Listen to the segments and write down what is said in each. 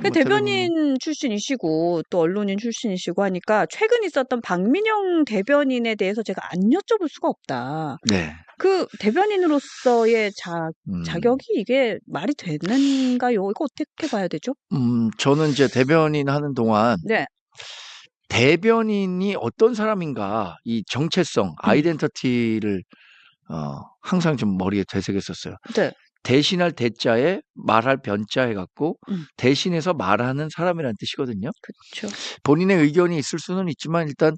그 뭐 대변인 출신이시고 또 언론인 출신이시고 하니까 최근 있었던 박민영 대변인에 대해서 제가 안 여쭤볼 수가 없다. 네. 그 대변인으로서의 자, 음, 자격이 이게 말이 되는가요? 이거 어떻게 봐야 되죠? 음, 저는 이제 대변인 하는 동안 네. 대변인이 어떤 사람인가 이 정체성, 음. 아이덴티티를 어, 항상 좀 머리에 되새겼었어요. 네. 대신할 대자에 말할 변자 해갖고 음. 대신해서 말하는 사람이라는 뜻이거든요. 그렇죠. 본인의 의견이 있을 수는 있지만 일단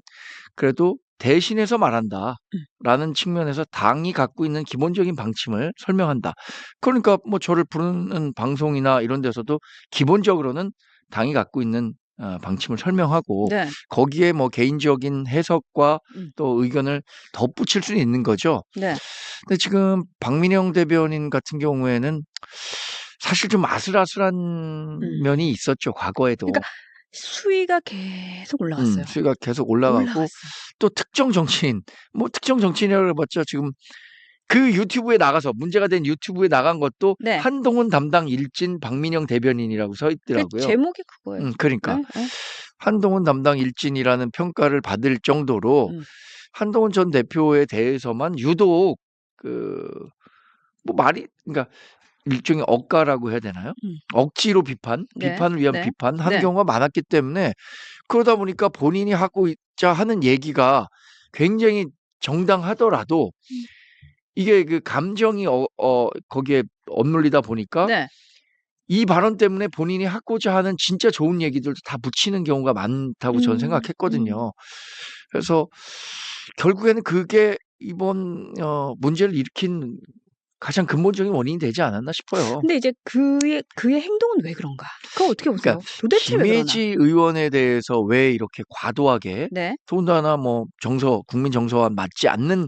그래도 대신해서 음. 말한다라는 측면에서 당이 갖고 있는 기본적인 방침을 설명한다. 그러니까 뭐 저를 부르는 방송이나 이런 데서도 기본적으로는 당이 갖고 있는 어, 방침을 설명하고 네. 거기에 뭐 개인적인 해석과 음. 또 의견을 덧붙일 수는 있는 거죠. 네. 근데 지금 박민영 대변인 같은 경우에는 사실 좀 아슬아슬한 면이 있었죠 과거에도 음. 그러니까 수위가 계속 올라갔어요. 음, 수위가 계속 올라가고 올라갔어요. 또 특정 정치인 뭐 특정 정치인이라고 해봤자 지금 그 유튜브에 나가서 문제가 된 유튜브에 나간 것도 네. 한동훈 담당 일진 박민영 대변인이라고 서그 있더라고요. 제목이 그거예요. 음, 그러니까 네, 네. 한동훈 담당 일진이라는 평가를 받을 정도로 음. 한동훈 전 대표에 대해서만 유독 그 뭐 말이 그러니까 일종의 억가라고 해야 되나요? 음. 억지로 비판, 네, 비판을 위한 네, 비판 하는 네. 경우가 많았기 때문에 그러다 보니까 본인이 하고 있자 하는 얘기가 굉장히 정당하더라도 음. 이게 그 감정이 어, 어 거기에 억눌리다 보니까 네. 이 발언 때문에 본인이 하고자 하는 진짜 좋은 얘기들도 다 묻히는 경우가 많다고 저는 음, 생각했거든요. 그래서 결국에는 그게 이번 어, 문제를 일으킨 가장 근본적인 원인이 되지 않았나 싶어요. 근데 이제 그의 그의 행동은 왜 그런가? 그거 어떻게 보세요? 그러니까 도대체? 김혜지 의원에 대해서 왜 이렇게 과도하게 네. 더군다나 뭐 정서 국민 정서와 맞지 않는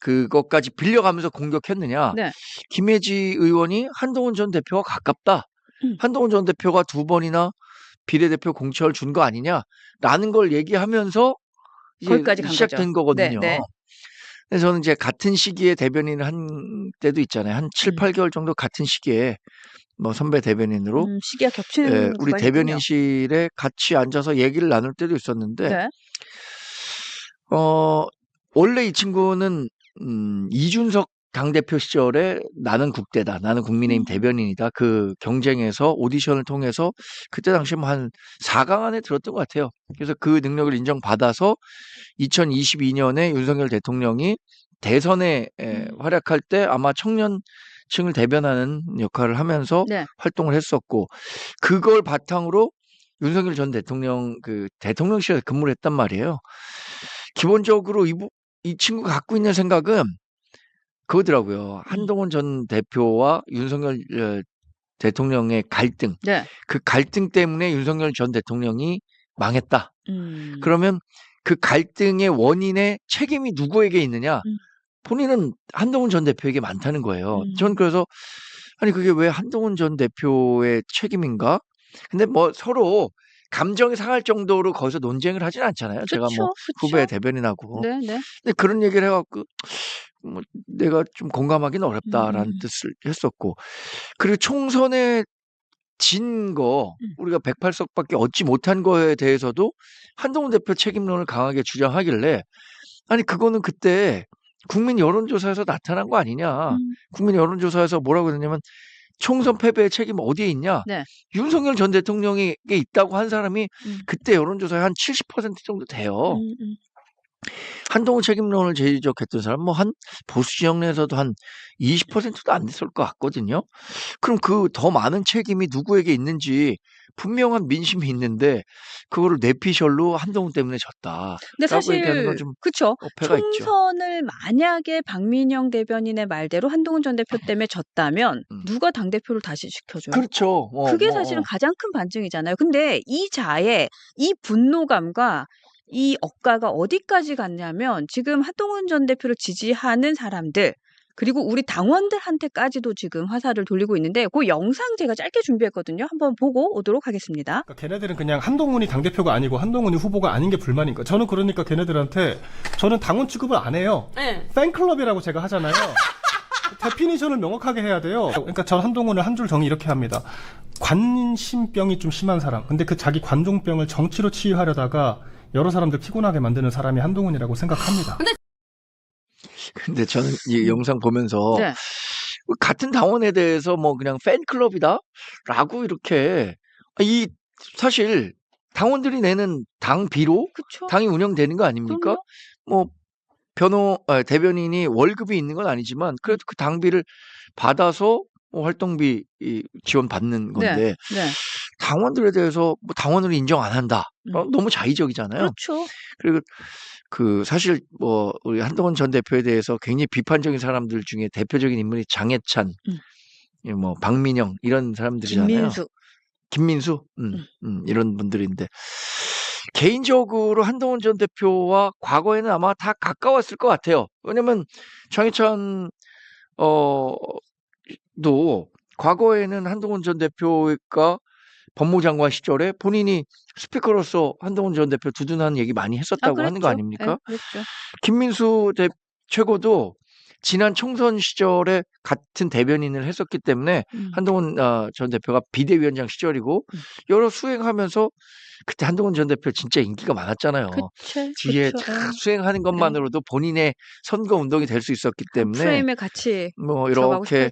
그것까지 빌려가면서 공격했느냐? 네. 김혜지 의원이 한동훈 전 대표와 가깝다. 음. 한동훈 전 대표가 두 번이나 비례대표 공천을 준 거 아니냐라는 걸 얘기하면서 거기까지 간 시작된 거죠. 네, 거거든요. 네. 그래서 저는 이제 같은 시기에 대변인을 한 때도 있잖아요. 한 7, 음. 8개월 정도 같은 시기에 뭐 선배 대변인으로 음, 시기가 겹치는 예, 우리. 대변인실에 같이 앉아서 얘기를 나눌 때도 있었는데 네. 어 원래 이 친구는 음, 이준석 당대표 시절에 나는 국대다. 나는 국민의힘 음. 대변인이다. 그 경쟁에서 오디션을 통해서 그때 당시 뭐한 4강 안에 들었던 것 같아요. 그래서 그 능력을 인정받아서 2022년에 윤석열 대통령이 대선에 에, 음. 활약할 때 아마 청년 층을 대변하는 역할을 하면서 네. 활동을 했었고 그걸 바탕으로 윤석열 전 대통령 그 대통령실에 근무를 했단 말이에요. 기본적으로 이, 부- 이 친구가 갖고 있는 생각은 그거더라고요. 한동훈 전 대표와 윤석열 어, 대통령의 갈등, 네. 그 갈등 때문에 윤석열 전 대통령이 망했다. 음. 그러면 그 갈등의 원인의 책임이 누구에게 있느냐? 음. 본인은 한동훈 전 대표에게 많다는 거예요. 음. 전 그래서 아니 그게 왜 한동훈 전 대표의 책임인가? 근데 뭐 서로 감정이 상할 정도로 거기서 논쟁을 하진 않잖아요. 제가 그쵸, 뭐 그쵸. 후배 대변인하고. 네, 네. 근데 그런 얘기를 해갖고 뭐 내가 좀 공감하기는 어렵다라는 음. 뜻을 했었고 그리고 총선에 진거 음. 우리가 108석밖에 얻지 못한 거에 대해서도 한동훈 대표 책임론을 강하게 주장하길래 아니 그거는 그때 국민 여론조사에서 나타난 거 아니냐 음. 국민 여론조사에서 뭐라고 그러냐면 총선 패배의 책임 어디에 있냐 네. 윤석열 전 대통령에게 있다고 한 사람이 음. 그때 여론조사에 한 70% 정도 돼요. 음, 음. 한동훈 책임론을 제지적했던 사람 뭐 한 보수 지역 내에서도 한 20%도 안 됐을 것 같거든요. 그럼 그 더 많은 책임이 누구에게 있는지 분명한 민심이 있는데 그거를 뇌피셜로 한동훈 때문에 졌다. 근데 사실 그쵸. 어폐가 있죠. 총선을 만약에 박민영 대변인의 말대로 한동훈 전 대표 때문에 졌다면 음. 누가 당 대표를 다시 지켜줘요? 그렇죠. 어, 그게 뭐, 사실은 어. 가장 큰 반증이잖아요. 근데 이 자의 이 분노감과 이 억가가 어디까지 갔냐면 지금 한동훈 전 대표를 지지하는 사람들 그리고 우리 당원들한테까지도 지금 화살을 돌리고 있는데 그 영상 제가 짧게 준비했거든요. 한번 보고 오도록 하겠습니다. 그러니까 걔네들은 그냥 한동훈이 당대표가 아니고 한동훈이 후보가 아닌 게 불만인 거야. 저는 그러니까 걔네들한테 저는 당원 취급을 안 해요. 네. 팬클럽이라고 제가 하잖아요. 데피니션을 명확하게 해야 돼요. 그러니까 전 한동훈을 한 줄 정의 이렇게 합니다. 관심병이 좀 심한 사람. 근데 그 자기 관종병을 정치로 치유하려다가 여러 사람들 피곤하게 만드는 사람이 한동훈이라고 생각합니다. 근데 저는 이 영상 보면서 네. 같은 당원에 대해서 뭐 그냥 팬클럽이다라고 이렇게 이 사실 당원들이 내는 당비로 그쵸. 당이 운영되는 거 아닙니까? 그럼요. 뭐 변호 아, 대변인이 월급이 있는 건 아니지만 그래도 그 당비를 받아서 뭐 활동비 이 지원 받는 건데 네. 당원들에 대해서 뭐 당원으로 인정 안 한다. 어, 음. 너무 자의적이잖아요. 그렇죠. 그리고 그 사실 뭐 우리 한동훈 전 대표에 대해서 굉장히 비판적인 사람들 중에 대표적인 인물이 장해찬, 음. 이뭐 박민영 이런 사람들이잖아요. 김민수. 김민수, 음, 음. 음, 이런 분들인데 개인적으로 한동훈 전 대표와 과거에는 아마 다 가까웠을 것 같아요. 왜냐면 장해찬 어 도 과거에는 한동훈 전 대표가 법무장관 시절에 본인이 스피커로서 한동훈 전 대표 두둔하는 얘기 많이 아, 했었다고 하는 거. 아닙니까? 네, 그랬죠. 김민수 대, 최고도 지난 총선 시절에 같은 대변인을 했었기 때문에 음. 한동훈 어, 전 대표가 비대위원장 시절이고 음. 여러 수행하면서 그때 한동훈 전 대표 진짜 인기가 많았잖아요. 그쵸. 뒤에 그쵸. 쫙 예. 수행하는 것만으로도 본인의 선거 운동이 될 수 있었기 때문에 프레임에 같이 뭐 이렇게.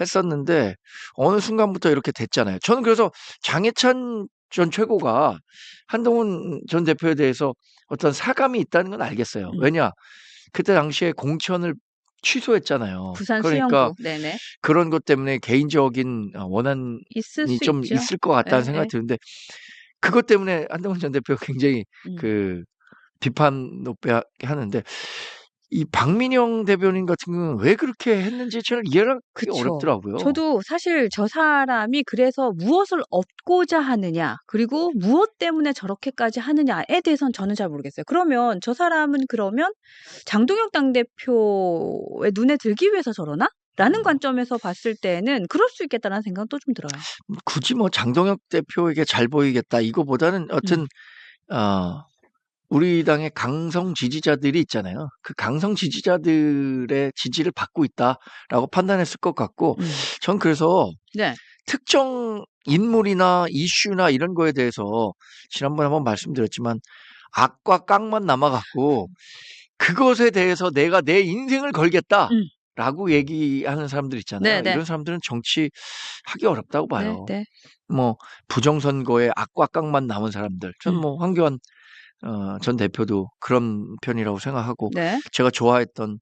했었는데 어느 순간부터 이렇게 됐잖아요. 저는 그래서 장해찬 전 최고가 한동훈 전 대표에 대해서 어떤 사감이 있다는 건 알겠어요. 음. 왜냐 그때 당시에 공천을 취소했잖아요. 부산 그러니까 수영구. 네네. 그런 것 때문에 개인적인 어, 원한이 있을 수 좀 있죠. 있을 것 같다는 네, 생각이 네. 드는데 그것 때문에 한동훈 전 대표가 굉장히 음. 그 비판 높게 하- 하는데 이 박민영 대변인 같은 경우는 왜 그렇게 했는지 저는 이해하기 그쵸. 어렵더라고요. 저도 사실 저 사람이 그래서 무엇을 얻고자 하느냐, 그리고 무엇 때문에 저렇게까지 하느냐에 대해서는 저는 잘 모르겠어요. 그러면 저 사람은 그러면 장동혁 당대표의 눈에 들기 위해서 저러나? 라는 관점에서 봤을 때는 그럴 수 있겠다는 생각도 좀 들어요. 굳이 뭐 장동혁 대표에게 잘 보이겠다 이거보다는 어떤 음. 어, 우리 당의 강성 지지자들이 있잖아요. 그 강성 지지자들의 지지를 받고 있다라고 판단했을 것 같고 음. 전 그래서 네. 특정 인물이나 이슈나 이런 거에 대해서 지난번에 한번 말씀드렸지만 악과 깡만 남아갖고 그것에 대해서 내가 내 인생을 걸겠다라고 얘기하는 사람들 있잖아요. 네, 네. 이런 사람들은 정치 하기 어렵다고 네, 봐요. 네. 뭐 부정선거에 악과 깡만 남은 사람들. 저는 음. 뭐 황교안 어, 전 대표도 그런 편이라고 생각하고 네. 제가 좋아했던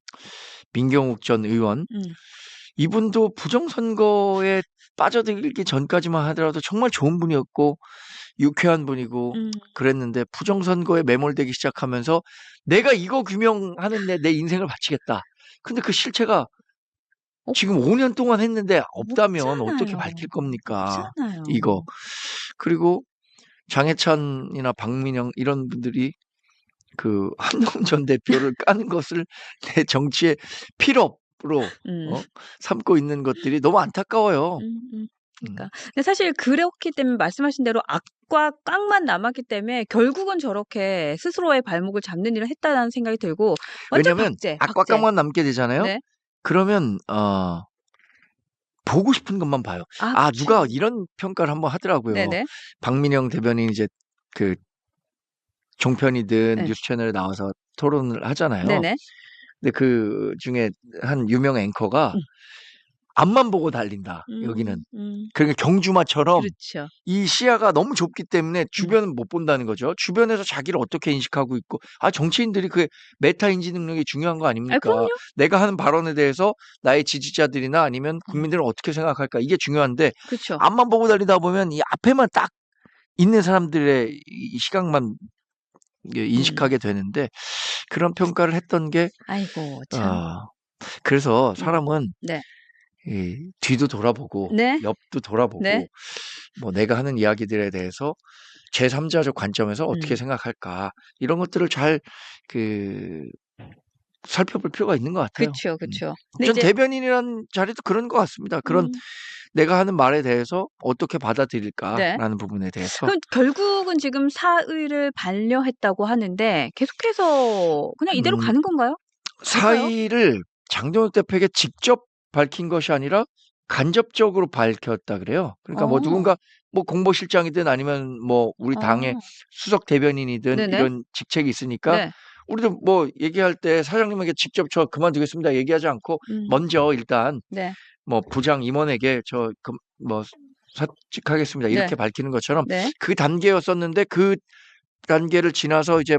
민경욱 전 의원 음. 이분도 부정선거에 빠져들기 전까지만 하더라도 정말 좋은 분이었고 유쾌한 분이고 음. 그랬는데 부정선거에 매몰되기 시작하면서 내가 이거 규명하는데 내 인생을 바치겠다. 근데 그 실체가 없- 지금 5년 동안 했는데 없다면 어떻게 없잖아요. 밝힐 겁니까? 없잖아요. 이거. 그리고 장해찬이나 박민영 이런 분들이 그 한동훈 전 대표를 까는 것을 내 정치의 필업으로 음. 어? 삼고 있는 것들이 너무 안타까워요. 음, 음. 음. 그러니까 근데 사실 그렇기 때문에 말씀하신 대로 악과 깡만 남았기 때문에 결국은 저렇게 스스로의 발목을 잡는 일을 했다는 생각이 들고 왜냐면 박제, 악과 박제. 깡만 남게 되잖아요. 네. 그러면 어 보고 싶은 것만 봐요. 아, 아. 누가 이런 평가를 한번 하더라고요. 네네. 박민영 대변인 이제 그 종편이든 네. 뉴스 채널에 나와서 토론을 하잖아요. 네네. 근데 그 중에 한 유명 앵커가 음. 앞만 보고 달린다. 음, 여기는 음, 그러니까 경주마처럼 그렇죠. 이 시야가 너무 좁기 음. 때문에 주변은 못 본다는 거죠. 주변에서 자기를 어떻게 인식하고 있고 아 정치인들이 그 메타 인지 능력이 중요한 거 아, 아닙니까? 그럼요. 내가 하는 발언에 대해서 나의 지지자들이나 아니면 음. 국민들은 어떻게 생각할까 이게 중요한데 그렇죠. 앞만 보고 달리다 보면 이 앞에만 딱 있는 사람들의 이 시각만 음. 인식하게 되는데 그런 평가를 했던 게 아이고 참. 아, 그래서 사람은 네. 이 뒤도 돌아보고 네. 옆도 돌아보고 네. 뭐 내가 하는 이야기들에 대해서 제3자적 관점에서 어떻게 음. 생각할까 이런 것들을 잘그 살펴볼 필요가 있는 것 같아요. 그렇죠, 그렇죠. 전 근데 이제 대변인이라는 자리도 그런 것 같습니다. 그런 음, 내가 하는 말에 대해서 어떻게 받아들일까라는 네. 부분에 대해서 그럼 결국은 지금 사의를 반려했다고 하는데 계속해서 그냥 이대로 음, 가는 건가요? 사의를 장동혁 대표에게 직접 밝힌 것이 아니라 간접적으로 밝혔다 그래요. 그러니까 뭐 어. 누군가 뭐 공보실장이든 아니면 뭐 우리 당의 어. 수석 대변인이든 네네. 이런 직책이 있으니까 네. 우리도 뭐 얘기할 때 사장님에게 직접 저 그만두겠습니다 얘기하지 않고 음. 먼저 일단 네. 뭐 부장 임원에게 저뭐 사직하겠습니다 이렇게 네. 밝히는 것처럼 네. 그 단계였었는데 그 단계를 지나서 이제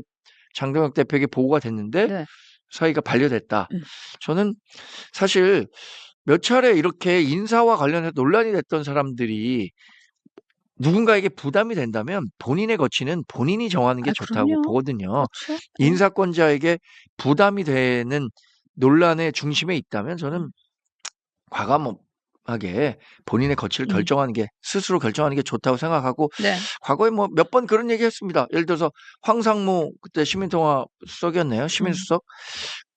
장동혁 대표에게 보고가 됐는데 네. 사이가 반려됐다. 음. 저는 사실 몇 차례 이렇게 인사와 관련해서 논란이 됐던 사람들이 누군가에게 부담이 된다면 본인의 거치는 본인이 정하는 게 아, 좋다고 그럼요. 보거든요. 그렇죠. 네. 인사권자에게 부담이 되는 논란의 중심에 있다면 저는 음. 과감 하게 본인의 거치를 음. 결정하는 게 스스로 결정하는 게 좋다고 생각하고 네. 과거에 뭐 몇 번 그런 얘기 했습니다. 예를 들어서 황상무 그때 시민통화 수석이었네요. 음. 시민수석.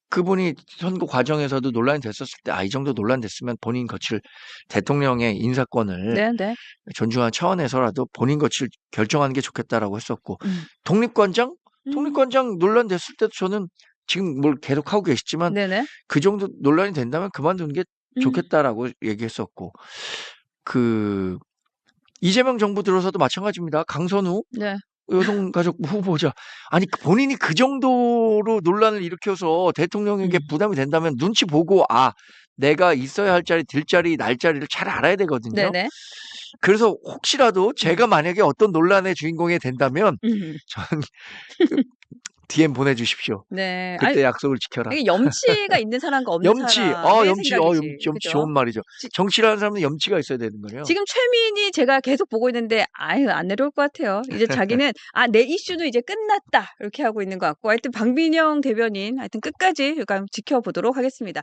그분이 선거 과정에서도 논란이 됐었을 때 아 이 정도 논란 됐으면 본인 거치를 대통령의 인사권을 네, 네. 존중하는 차원에서라도 본인 거치를 결정하는 게 좋겠다라고 했었고 음. 독립관장 음. 독립관장 논란 됐을 때도 저는 지금 뭘 계속 하고 계시지만 네네. 그 정도 논란이 된다면 그만두는 게 음. 좋겠다라고 얘기했었고 그 이재명 정부 들어서도 마찬가지입니다. 강선우 네. 여성가족부 후보자 아니 그 본인이 그 정도로 논란을 일으켜서 대통령에게 음. 부담이 된다면 눈치 보고 아 내가 있어야 할 자리 들 자리 날 자리를 잘 알아야 되거든요. 네네. 그래서 혹시라도 제가 만약에 어떤 논란의 주인공이 된다면 음. 저는 그 DM 보내주십시오. 네. 그때 아니, 약속을 지켜라. 염치가 있는 사람과 없는 염치, 사람의 어 염치, 어 생각이지. 염치, 염치 그죠? 좋은 말이죠. 지- 정치라는 사람은 염치가 있어야 되는 거예요. 지금 최민희 제가 계속 보고 있는데 아유 안 내려올 것 같아요. 이제 자기는 아 내 이슈는 이제 끝났다 이렇게 하고 있는 것 같고 하여튼 박민영 대변인 하여튼 끝까지 그러니까 지켜보도록 하겠습니다.